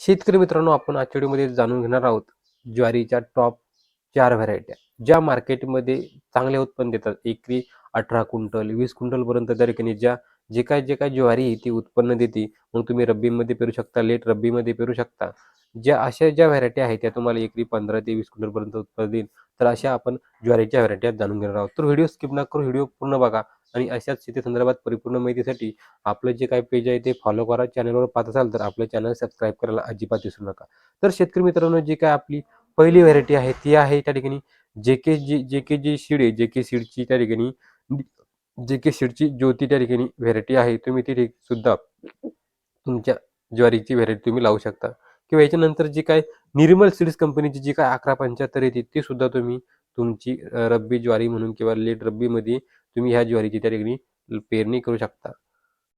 शेतकरी मित्रांनो आपण आजच्या व्हिडिओमध्ये जाणून घेणार आहोत ज्वारीच्या टॉप चार व्हरायट्या ज्या मार्केटमध्ये चांगले उत्पन्न देतात एकरी अठरा क्विंटल वीस क्विंटलपर्यंत त्या ठिकाणी ज्या जे काय जे काय ज्वारी आहे ती उत्पन्न देते. मग तुम्ही रब्बीमध्ये पेरू शकता लेट रब्बीमध्ये पेरू शकता. ज्या अशा ज्या व्हरायटी आहेत त्या तुम्हाला एकरी पंधरा ते वीस क्विंटलपर्यंत उत्पन्न देईल. तर अशा आपण ज्वारीच्या व्हरायटी जाणून घेणार आहोत. तर व्हिडिओ स्किप न करून व्हिडिओ पूर्ण बघा. आणि अशाच शेती संदर्भात परिपूर्ण माहितीसाठी आपलं जे काही पेज आहे ते फॉलो करा. चॅनलवर पाहत असाल तर आपलं चॅनल सबस्क्राईब करायला अजिबात विसरू नका. तर शेतकरी मित्रांनो जी काय आपली पहिली व्हरायटी आहे ती आहे त्या ठिकाणी जे के जी जे के जी सीड आहे. जे के सीडची त्या ठिकाणी जे के सीडची ज्योती त्या ठिकाणी व्हरायटी आहे. तुम्ही ती सुद्धा तुमच्या ज्वारीची व्हरायटी तुम्ही लावू शकता. किंवा याच्यानंतर जी काय निर्मल सीड्स कंपनीची जी काय अकरा पंच्याहत्तर येते ती सुद्धा तुम्ही तुमची रब्बी ज्वारी म्हणून किंवा लेट रब्बीमध्ये तुम्ही ह्या ज्वारीची त्या ठिकाणी पेरणी करू शकता.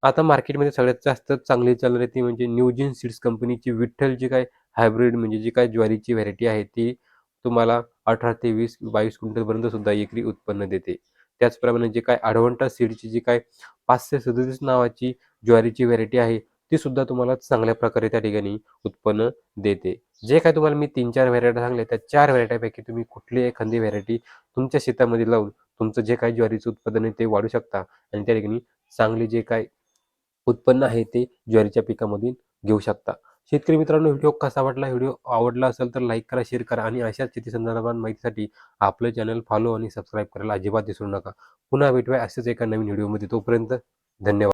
आता मार्केटमध्ये सगळ्यात जास्त चांगली चालणारी ती म्हणजे न्यूजिन सीड्स कंपनीची विठ्ठल जी काय हायब्रिड म्हणजे जी काय ज्वारीची व्हरायटी आहे ती तुम्हाला अठरा ते वीस बावीस क्विंटलपर्यंत सुद्धा एकरी उत्पन्न देते. त्याचप्रमाणे जे काय अडवंटा सीडची जी काय पाचशे सदतीस नावाची ज्वारीची व्हरायटी आहे ती सुद्धा तुम्हाला चांगल्या प्रकारे त्या ठिकाणी उत्पन्न देते. जे काय तुम्हाला मी तीन चार व्हरायटी सांगले त्या चार व्हरायटीपैकी तुम्ही कुठली एखादी व्हरायटी तुमच्या शेतामध्ये लावून तुमचं जे काही ज्वारीचं उत्पादन आहे ते वाढू शकता. आणि त्या ठिकाणी चांगले जे काय उत्पन्न आहे ते ज्वारीच्या पिकामधून घेऊ शकता. शेतकरी मित्रांनो व्हिडिओ कसा वाटला व्हिडिओ आवडला असेल तर लाईक करा शेअर करा आणि अशाच शेती संदर्भात माहितीसाठी आपलं चॅनल फॉलो आणि सबस्क्राईब करायला अजिबात विसरू नका. पुन्हा भेटूया असेच एका नवीन व्हिडिओमध्ये. तोपर्यंत धन्यवाद.